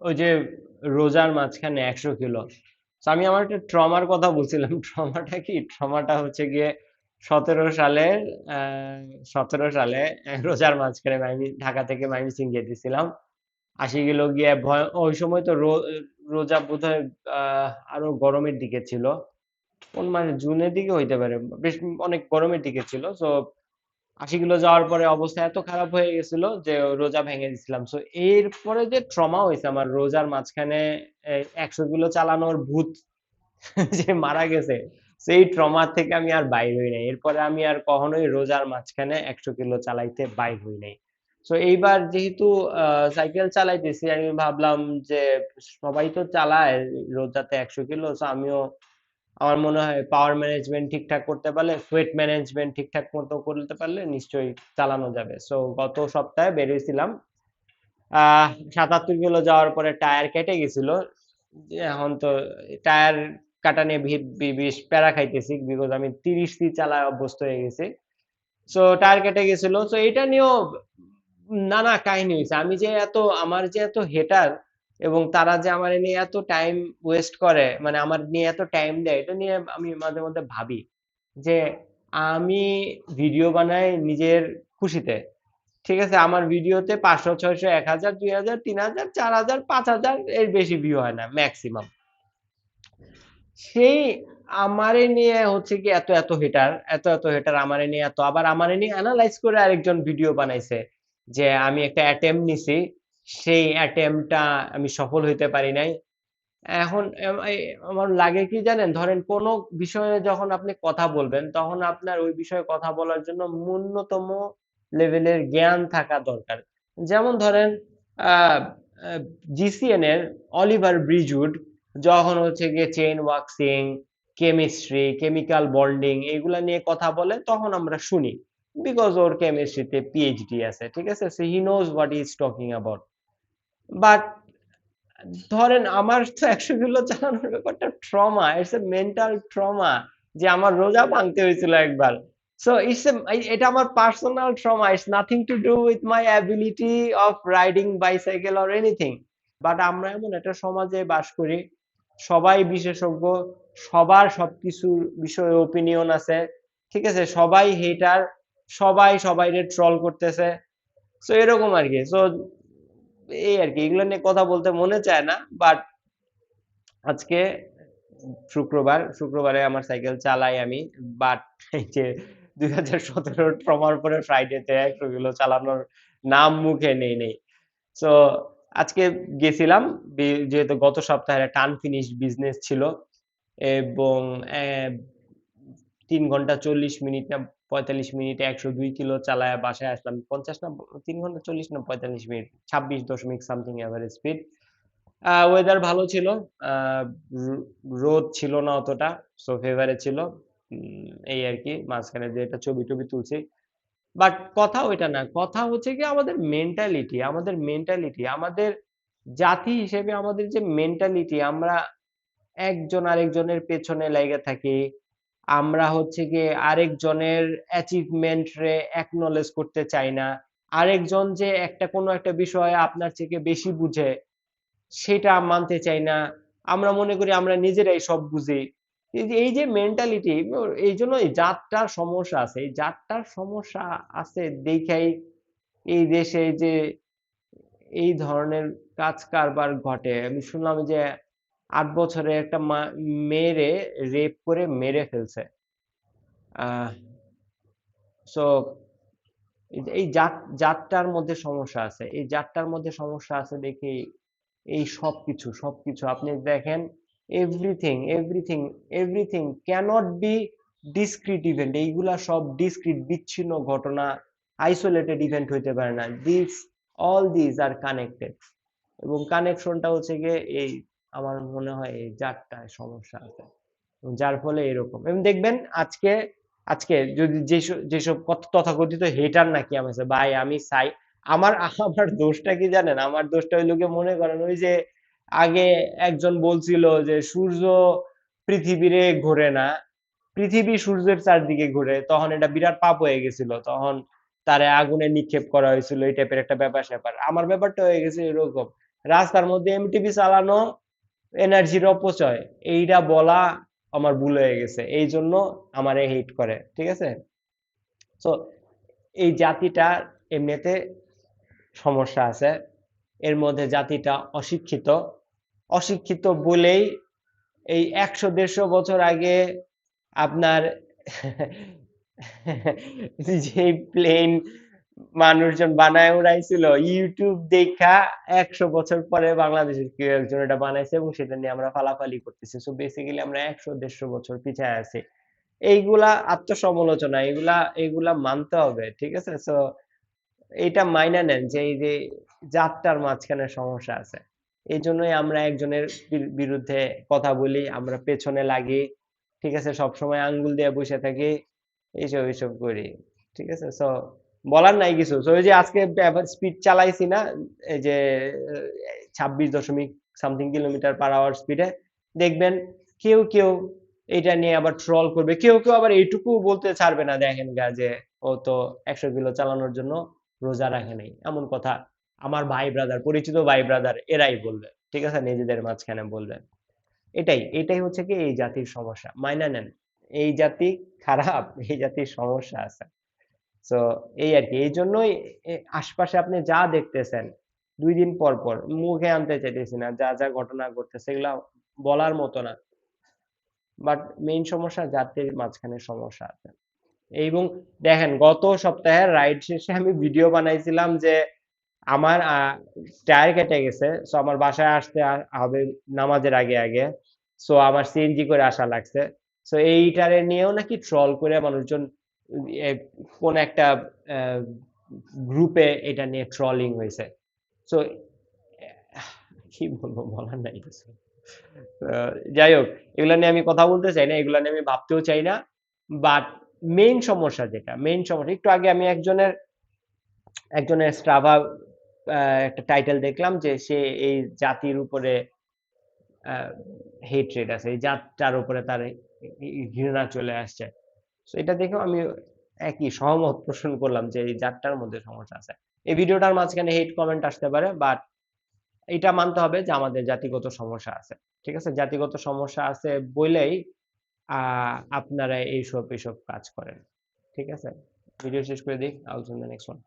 ওই যে রোজার মাঝখানে একশো কিলো। আমি আমার একটা ট্রমার কথা বলছিলাম। ট্রমাটা কি? ট্রমাটা হচ্ছে গিয়ে সতেরো সালে সতেরো সালে রোজার মাঝখানে মাইমি, ঢাকা থেকে ময়মনসিং যেতেছিলাম আশি কিলো গিয়ে ভয়, ওই সময় তো রোজা বোধহয়, আহ, আরও গরমের দিকে ছিল। কোন মাসে? জুনের দিকে হইতে পারে। বেশ অনেক গরমের দিকে ছিল। তো আশি কিলো যাওয়ার পরে অবস্থা এত খারাপ হয়ে গেছিল যে রোজা ভেঙে দিছিলাম। সো এরপরে যে ট্রমা হয়েছে আমার রোজার মাঝখানে একশো কিলো চালানোর ভূত যে মারা গেছে, সেই ট্রমা থেকে আমি আর বাইর হই নাই। এরপরে আমি আর কখনোই রোজার মাঝখানে একশো কিলো চালাইতে বাইর হই নাই। তো এইবার যেহেতু সাইকেল চালাইতেছি, আমি ভাবলাম যে সবাই তো চালায় রোজাতে একশো কিলো তো আমিও আমার মনে হয় পাওয়ার ম্যানেজমেন্ট ঠিকঠাক করতে পারলে ওয়েট ম্যানেজমেন্ট ঠিকঠাক মতো করতে পারলে নিশ্চয়ই চালানো যাবে। সো গত সপ্তাহে বেরিয়েছিলাম। আহ, সাতাত্তর কিলো যাওয়ার পরে টায়ার কেটে গেছিল। এখন তো টায়ার কাটা নিয়ে বেশ প্যারা খাইতেছি বিকজ আমি তিরিশ দিয়ে চালায় অভ্যস্ত হয়ে গেছি। সো টায়ার কেটে গেছিল। সো এটা নিয়েও নানা কাহিনী হয়েছে। আমি যে এত, আমার যে এত হেটার এবং তারা যে আমার নিয়ে এত টাইম ওয়েস্ট করে মানে আমার নিয়ে এত টাইম দেয়, এটা নিয়ে আমি মাঝে মধ্যে ভাবি যে আমি ভিডিও বানাই নিজের খুশিতে। ঠিক আছে, আমার ভিডিওতে পাঁচশো, ছয়শো, এক হাজার, দুই হাজার, তিন হাজার, চার হাজার, পাঁচ হাজার এর বেশি ভিউ হয় না ম্যাক্সিমাম সেই আমারে নিয়ে হচ্ছে কি এত এত হেটার এত এত হেটার আমারে নিয়ে এত। আবার আমারে নিয়ে অ্যানালাইজ করে আরেকজন ভিডিও বানাইছে যে আমি একটা অ্যাটেম্প নিছি সেই অ্যাটেম্পটা আমি সফল হইতে পারি নাই। এখন আমার লাগে কি জানেন? ধরেন কোনো বিষয়ে যখন আপনি কথা বলবেন, তখন আপনার ওই বিষয়ে কথা বলার জন্য ন্যূনতম লেভেলের জ্ঞান থাকা দরকার। যেমন ধরেন জিসিএন এর অলিভার ব্রিজউড যখন হচ্ছে গিয়ে chain waxing chemistry chemical bonding এগুলা নিয়ে কথা বলে, তখন আমরা শুনি। বিকজ ওর কেমিস্ট্রিতে পিএইচডি আছে, ঠিক আছে? So he knows what is talking about but ধরেন আমার তো একশো কিলো চালানোর ব্যাপারটা trauma it's a mental trauma যে আমার রোজা ভাঙতে হয়েছিল একবার। সো ইটস এটা আমার personal trauma it's nothing to do with my ability of riding bicycle or anything but আমরা এমন একটা সমাজে বাস করি, সবাই বিশেষজ্ঞ, সবার সবকিছুর বিষয়ে ওপিনিয়ন আছে, ঠিক আছে? সবাই হেটার সবাই সবাইরে ট্রল করতেছে। সো এরকম আর কি। সো এই আর কি, এগুলো নিয়ে কথা বলতে মনে চায় না বাট আজকে শুক্রবার, শুক্রবারে আমার সাইকেল চালাই আমি বাট এই যে দুই হাজার সতেরো ট্রমার পরে ফ্রাইডেতে একশো চালানোর নাম মুখে নেই নেই। সো আজকে গেছিলাম যেহেতু গত সপ্তাহে একটা আনফিনিশড বিজনেস ছিল, এবং তিন ঘণ্টা চল্লিশ মিনিট না পঁয়তাল্লিশ মিনিটে একশো দুই কিলো চালায় বাসায় আসলাম, পঞ্চাশ না তিন ঘণ্টা চল্লিশ না পঁয়তাল্লিশ মিনিট, ছাব্বিশ দশমিক সামথিং অ্যাভারেজ স্পিড ওয়েদার ভালো ছিল রোদ ছিল না অতটা সো ফেভারে ছিল এই আর কি, মাঝখানে যে একটা ছবি টবি তুলছি। বাট কথা ওইটা না, কথা হচ্ছে কি আমাদের মেন্টালিটি আমাদের মেন্টালিটি আমাদের জাতি হিসেবে আমাদের যে মেন্টালিটি আমরা একজন আরেকজনের পেছনে লেগে থাকি আমরা হচ্ছে গিয়ে আরেকজনের অ্যাচিভমেন্ট রে অ্যাকনলেজ করতে চাই না। আরেকজন যে একটা কোনো একটা বিষয়ে আপনার থেকে বেশি বুঝে, সেটা মানতে চাই না। আমরা মনে করি আমরা নিজেরাই সব বুঝি। এই যে এই যে মেন্টালিটি এই জন্য এই জাতটার সমস্যা আছে। এই জাতটার সমস্যা আছে দেখাই এই দেশে যে এই ধরনের কাজ কারবার ঘটে। আমি শুনলাম যে আট বছরে একটা মেয়েরে রেপ করে মেরে ফেলছে। সো এই জাত, জাতটার মধ্যে সমস্যা আছে। এই জাতটার মধ্যে সমস্যা আছে দেখি এই সবকিছু সবকিছু। আপনি দেখেন everything everything everything can't be discrete event এইগুলা সব ডিসক্রিট বিচ্ছিন্ন ঘটনা আইসোলেটেড ইভেন্ট হইতে পারে না। This all this are connected এবং কানেকশনটা হচ্ছে গিয়ে এই আমার মনে হয় এই জাতটায় সমস্যা আছে। যার ফলে এরকম। এবং দেখবেন আজকে আজকে যদি যেসব কত তথাকথিত হেটার নাকি আমি ভাই, আমি চাই আমার আমার দোষটা কি জানেন? আমার দোষটা ওই লোকে মনে করেন ওই যে আগে একজন বলছিল যে, সূর্য পৃথিবীরে ঘোরে না। পৃথিবী সূর্যের চারদিকে ঘুরে। তখন এটা বিরাট পাপ হয়ে গেছিল। তখন তারে আগুনে নিক্ষেপ করা হয়েছিল। এই টাইপের একটা ব্যাপার স্যাপার আমার ব্যাপারটা হয়ে গেছে এরকম। রাস্তার মধ্যে এমটিপি চালানো এনার্জির অপচয়। এইটা বলা আমার ভুল হয়ে গেছে। এই জন্য আমারে হেট করে, ঠিক আছে? তো এই জাতিটা এমনিতে সমস্যা আছে। এর মধ্যে জাতিটা অশিক্ষিত। অশিক্ষিত বলেই এই একশো দেড়শো বছর আগে আপনার যে প্লেন মানুষজন বানায় উড়াইছিল। ইউটিউব দেখা একশো বছর পরে বাংলাদেশের কেউ একজন এটা বানাইছে এবং সেটা নিয়ে আমরা ফালাফালি করতেছি। সো বেসিক্যালি আমরা একশো দেড়শো বছর পিছায় আছি। এইগুলা আত্মসমালোচনা, এগুলা এগুলা মানতে হবে, ঠিক আছে? সো এইটা মাইনা নেন যে এই যে জাতটার মাঝখানে সমস্যা আছে। এই জন্যই আমরা একজনের বিরুদ্ধে কথা বলি, আমরা পেছনে লাগি, ঠিক আছে? সবসময় আঙ্গুল দিয়ে বসে থাকি, এইসব এইসব করি, ঠিক আছে? সো বলার নাই কিছু। ওই যে আজকে স্পিড চালাইছি না, এই যে, ছাব্বিশ দশমিক সামথিং কিলোমিটার পার আওয়ার স্পিডে দেখবেন কেউ কেউ এটা নিয়ে আবার ট্রল করবে। কেউ কেউ আবার এইটুকু বলতে ছাড়বে না, দেখেন গা, যে, ও তো একশো কিলো চালানোর জন্য রোজা রাখে নাই। এমন কথা আমার ভাই ব্রাদার পরিচিত ভাই ব্রাদার এরাই বলবে। ঠিক আছে? নিজেদের মাঝখানে বলবে। এটাই এটাই হচ্ছে কি এই জাতির সমস্যা। মাইনা নেন। এই জাতি খারাপ, এই জাতির সমস্যা আছে। তো এই আর কি, এই জন্যই আশপাশে আপনি যা দেখতেছেন, দুই দিন পর পর, মুখে আনতে চাইতেছি না, যা যা ঘটনা ঘটতেছে, এগুলা বলার মতো না। বাট মেইন সমস্যা জাতির মাঝখানে সমস্যা আছে। এবং দেখেন, গত সপ্তাহে রাইড শেষে আমি ভিডিও বানাইছিলাম যে, আমার টায়ার কেটে গেছে সো আমার বাসায় আসতে হবে নামাজের আগে আগে সো আমার সিএনজি করে আসা লাগছে। সো এইটারে নিয়েও নাকি ট্রল করে মানুষজন কোন একটা গ্রুপে এটা নিয়ে ট্রলিং হয়েছে। সো কি বলব বলার নাই যাই হোক, এগুলা নিয়ে আমি কথা বলতে চাই না, এগুলা নিয়ে আমি ভাবতেও চাই না। বাট মেইন সমস্যা যেটা মেইন সমস্যা, একটু আগে আমি একজনের একজনের স্ট্রাভা একটা টাইটেল দেখলাম যে সে এই জাতির উপরে হেট্রেড আছে, এই জাতটার উপরে তার ঘৃণা চলে আসছে। তো এটা দেখেও আমি একই সহমত পোষণ করলাম যে এই জাতটার মধ্যে সমস্যা আছে। এই ভিডিওটার মাঝখানে হেট কমেন্ট আসতে পারে বাট এটা মানতে হবে যে আমাদের জাতিগত সমস্যা আছে। ঠিক আছে? জাতিগত সমস্যা আছে বলেই আপনারা এইসব এইসব কাজ করেন। ঠিক আছে? ভিডিও শেষ করে দিই। আলোচনা নেক্সট ওয়ান